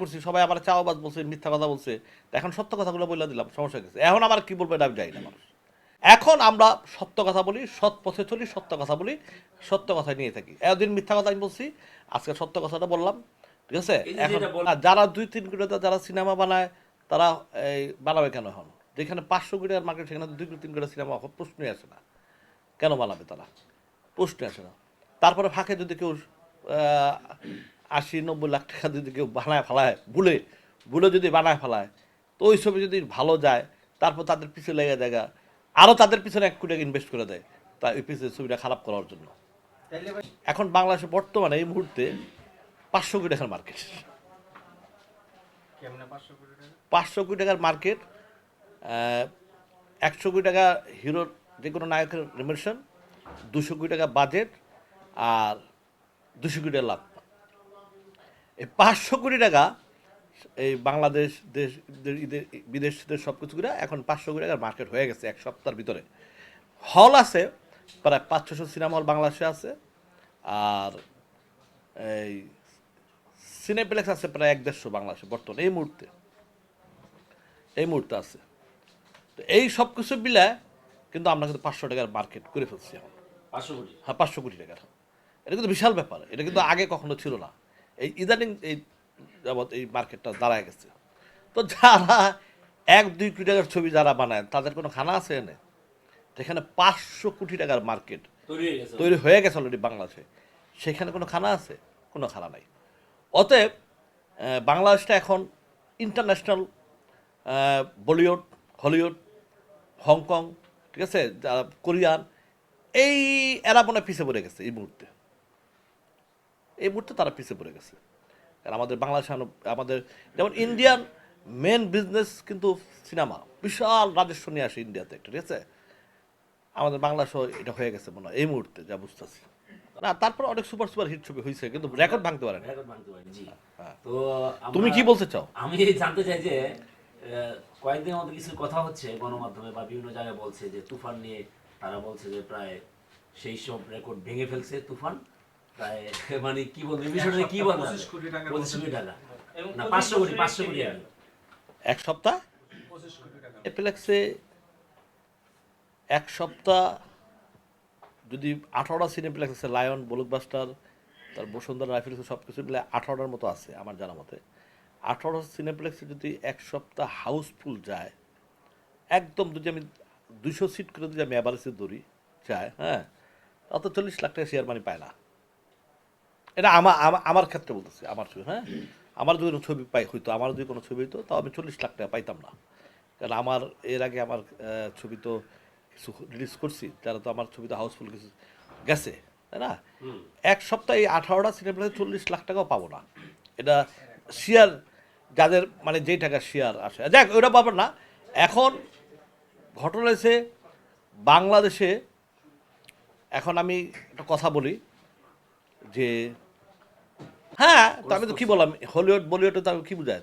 করছি সবাই আমার চাওয়াবাজ বলছে মিথ্যা কথা বলছে। এখন সত্য কথাগুলো বলে দিলাম সমস্যা গেছে। এখন আমার কি বলব এটা আমি জানি না মানুষ। এখন আমরা সত্য কথা বলি সৎ পথে চলি সত্য কথা বলি সত্য কথা নিয়ে থাকি। এতদিন মিথ্যা কথা আমি বলছি আজকে সত্য কথাটা বললাম ঠিক আছে? এখন আর যারা দুই তিন কোটি যারা সিনেমা বানায় তারা এই বানাবে কেন এখন? যেখানে পাঁচশো কোটি টাকার মার্কেট সেখানে দুই তিন কোটি সিনেমা প্রশ্নই আসে না। কেন বানাবে তারা? প্রশ্নই আসে না। তারপরে ফাঁকে যদি কেউ আশি নব্বই লাখ টাকা যদি কেউ বানায় ফেলায় ভুলে ভুলে যদি বানায় ফেলায় তো ওই ছবি যদি ভালো যায় তারপর তাদের পিছনে লেগে জায়গা আরও তাদের পিছনে এক কোটি টাকা ইনভেস্ট করে দেয় তা ওই পিছনে ছবিটা খারাপ করার জন্য। এখন বাংলাদেশে বর্তমানে এই মুহূর্তে পাঁচশো কোটি টাকার মার্কেট পাঁচশো কোটি পাঁচশো কোটি টাকার মার্কেট একশো কোটি টাকা হিরোর যে কোনো নায়কের রেমিশন দুশো কোটি টাকা বাজেট আর দুশো কোটি টাকা লাভ। এই পাঁচশো কোটি টাকা এই বাংলাদেশ দেশ দে- ইদে- বিদেশিদের সব কিছু করে এখন পাঁচশো কোটি টাকার মার্কেট হয়ে গেছে এক সপ্তাহের ভিতরে। হল আছে প্রায় পাঁচ ছশো সিনেমা হল বাংলাদেশে আছে আর এই সিনেপ্লেক্স আছে প্রায় এক দেড়শো বাংলাদেশে বর্তমানে এই মুহূর্তে। এই মুহূর্তে আছে। তো এই সব কিছু মিলায় কিন্তু আমরা কিন্তু পাঁচশো টাকার মার্কেট করে ফেলছি এখন। পাঁচশো কোটি? হ্যাঁ পাঁচশো কোটি টাকার। এটা কিন্তু বিশাল ব্যাপার। এটা কিন্তু আগে কখনো ছিল না। এই ইদানিং এই যাবৎ এই মার্কেটটা দাঁড়ায় গেছে। তো যারা এক দুই কোটি টাকার ছবি যারা বানায় তাদের কোনো খানা আছে এনে? যেখানে পাঁচশো কোটি টাকার মার্কেট তৈরি হয়ে গেছে। অলরেডি বাংলাদেশে। সেখানে কোনো খানা আছে? কোনো খানা নাই। অতএব বাংলাদেশটা এখন ইন্টারন্যাশনাল বলিউড হলিউড হংকং ঠিক আছে? যারা কোরিয়ান এই এরা মনে পিছিয়ে পড়ে গেছে এই মুহূর্তে। এই মুহূর্তে তারা পিছিয়ে পড়ে গেছে। কারণ আমাদের বাংলাদেশ আমাদের যেমন ইন্ডিয়ান মেন বিজনেস কিন্তু সিনেমা বিশাল রাজস্ব নিয়ে আসে ইন্ডিয়াতে একটা ঠিক আছে? আমাদের বাংলাদেশও এটা হয়ে গেছে মনে হয় এই মুহূর্তে যা বুঝতেছি। না তারপর অনেক সুপার সুপার হিট ছবি হয়েছে কিন্তু রেকর্ড ভাঙতে পারে রেকর্ড ভাঙতে পারেনি জি। হ্যাঁ। তো তুমি কি বলতে চাও? আমি জানতে চাই যে আহ, কয়েকদিনের মধ্যে কিছু কথা হচ্ছে গণমাধ্যমে বা বিভিন্ন জায়গায় বলছে যে তুফান নিয়ে তারা বলছে যে প্রায় সেই সব রেকর্ড ভেঙে ফেলছে তুফান। প্রায় মানে কি বলব বিষয়টা কি বলব? পঁচিশ কোটি টাকার পঁচিশ কোটি টাকা। না পাঁচশো কোটি পাঁচশো কোটি। এক সপ্তাহ? এপিলেক্সে এক সপ্তাহ যদি আঠারোটা সিনেপ্লেক্স আছে লায়ন ব্লকবাস্টার তার বসুন্ধরা রাইফেলস সব কিছু মিলে আঠারোটার মতো আছে আমার জানা মতে। আঠারো সিনেপ্লেক্সে যদি এক সপ্তাহ হাউসফুল যায় একদম যদি আমি দুশো সিট করে যদি আমি অ্যাভারেজে ধরি যায় হ্যাঁ অত চল্লিশ লাখ টাকা শেয়ার মানি পায় না। এটা আমার আমার- ক্ষেত্রে বলতেছি আমার ছবি হ্যাঁ? আমার যদি কোনো ছবি পাই হইতো আমার যদি কোনো ছবি হইতো তাও আমি চল্লিশ লাখ টাকা পাইতাম না। কারণ আমার এর আগে আমার ছবি তো কিছু রিলিজ করছি তারা তো আমার ছবি তো হাউসফুল কিছু গেছে তাই না? এক সপ্তাহে এই আঠারোটা সিনেপ্লেক্সে চল্লিশ লাখ টাকাও পাবো না। এটা শেয়ার যাদের মানে যেই টাকা শেয়ার আসে। দেখ ওইটা ব্যাপার না। এখন ঘটনা হয়েছে বাংলাদেশে এখন আমি একটা কথা বলি যে হ্যাঁ তো আমি তো কি বললাম হলিউড বলিউডে তো আমি কি বুঝাই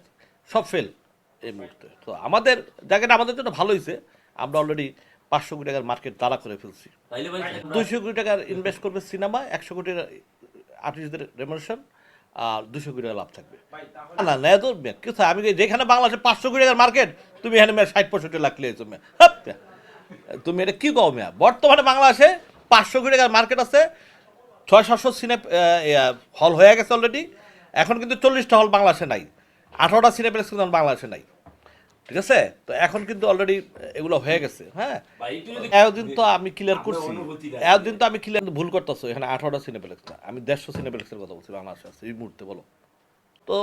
সব ফেল এই মুহূর্তে। তো আমাদের জায়গাটা আমাদের জন্য ভালো হয়েছে আমরা অলরেডি পাঁচশো কোটি টাকার মার্কেট তারা করে ফেলছি। দুইশো কোটি টাকার ইনভেস্ট করবে সিনেমা একশো কোটি আর্টিস্টদের রেমোশন আর দুশো কোটি টাকা লাভ থাকবে। না না তো কিছু আমি যেখানে বাংলাদেশে পাঁচশো কোটি টাকার মার্কেট তুমি এখানে মেয়ে ষাট পঁয়ষট্টি লাখ লিয়েছো মেয়ে। হাপ, তুমি এটা কি কও মেয়া? বর্তমানে বাংলাদেশে পাঁচশো কোটি টাকার মার্কেট আছে ছয় সাতশো সিনে হল হয়ে গেছে অলরেডি এখন কিন্তু চল্লিশটা হল বাংলাদেশে নাই। আঠারোটা সিনেপ্লেক্স কিন্তু বাংলাদেশে নাই। ঠিক আছে? তো এখন কিন্তু অলরেডি এগুলো হয়ে গেছে হ্যাঁ? এতদিন তো আমি ক্লিয়ার করছি। এতদিন তো আমি ক্লিয়ার ভুল করতেছো এখানে আঠারোটা সিনেপ্লেক্স না। আমি দেড়শো সিনেপ্লেক্সের কথা বলছি বাংলাদেশে আছে এই মুহূর্তে বলো। তো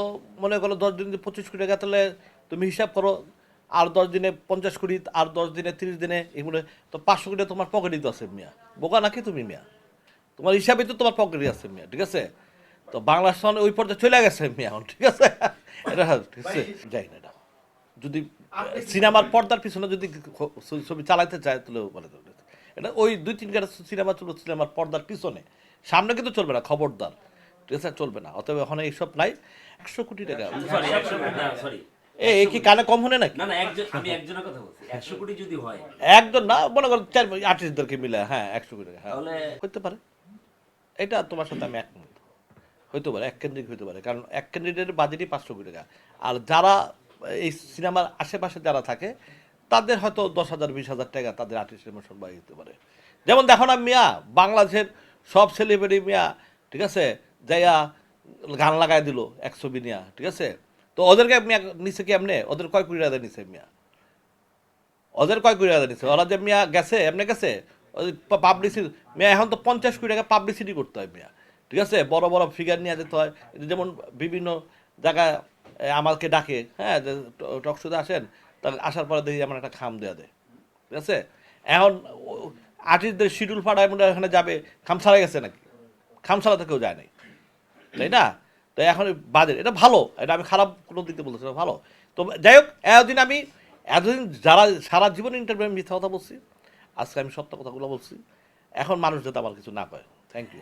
মনে করো দশ দিন পঁচিশ কোটি টাকা তাহলে তুমি হিসাব করো আর দশ দিনে পঞ্চাশ কোটি আর দশ দিনে তিরিশ দিনে এগুলো তো পাঁচশো কোটি তোমার পকেটই তো আছে মিয়া। বোকা নাকি তুমি মিয়া? তোমার হিসাবে তো তোমার পকেটই আছে মিয়া ঠিক আছে? তো বাংলাদেশ এখন ওই পর্যায়ে চলে গেছে মিয়া এখন ঠিক আছে? এটা ঠিক আছে? যাই না এটা। যদি সিনেমার পর্দার পিছনে যদি ছবি চালাইতে চায় তাহলে বলে দেবে। এটা ওই দুই তিন গাড়ি সিনেমা চলবে সিনেমার পর্দার পিছনে। সামনে কিন্তু চলবে না খবরদার। ঠিক আছে? চলবে না। অতএব এখন এইসব নাই। একশো কোটি টাকা। কি কানে কম নাকি? না না একজন আমি একজনের কথা বলছি। একশো কোটি যদি হয়। একজন না মনে করো চার আর্টিস্টদেরকে মিলে হ্যাঁ একশো কোটি টাকা হ্যাঁ। তাহলে হতে পারে। এটা তোমার সাথে আমি একমত। হইতে পারে এক কেন্দ্রিক হইতে পারে, কারণ এক ক্যান্ডিডেটের বাজেটই পাঁচশো কোটি টাকা। আর যারা এই সিনেমার আশেপাশে যারা থাকে, তাদের হয়তো দশ হাজার, বিশ হাজার টাকা তাদের আর্টিস্টের মোশন বাড়ি দিতে পারে। যেমন দেখো না মিয়া, বাংলাদেশের সব সেলিব্রিটি মিয়া, ঠিক আছে? যাইয়া গান লাগাই দিল এক ছবি নিয়া, ঠিক আছে? তো ওদেরকে মিয়া নিচে কি এমনি ওদের কয় কুড়ি টাকা নিছে মিয়া? ওদের কয় কুড়ি টাকা নিছে? ওরা যে মিয়া গেছে, এমনি গেছে? পাবলিসিটি মিয়া, এখন তো পঞ্চাশ কোটি টাকা পাবলিসিটি করতে হয় মিয়া। ঠিক আছে? বড় বড় ফিগার নিয়ে যেতে হয়। যেমন বিভিন্ন জায়গায় আমাকে ডাকে হ্যাঁ টক শুধু আসেন, তাহলে আসার পরে দেখি আমার একটা খাম দেওয়া দেয়। ঠিক আছে? এখন আর্টিস্টদের শিডিউল ফাড়ায় মনে এখানে যাবে, খাম ছাড়া গেছে নাকি? খাম ছাড়া তো কেউ যায় নাই। তাই না? তো এখন বাজেট এটা ভালো। এটা আমি খারাপ কোনো দিক বলছি ভালো। তো যাই হোক, এতদিন আমি এতদিন যারা সারা জীবন ইন্টারভিউ মিথ্যা কথা বলছি আজকে আমি সত্য কথাগুলো বলছি। এখন মানুষ যাতে আমার কিছু না কয়। Thank you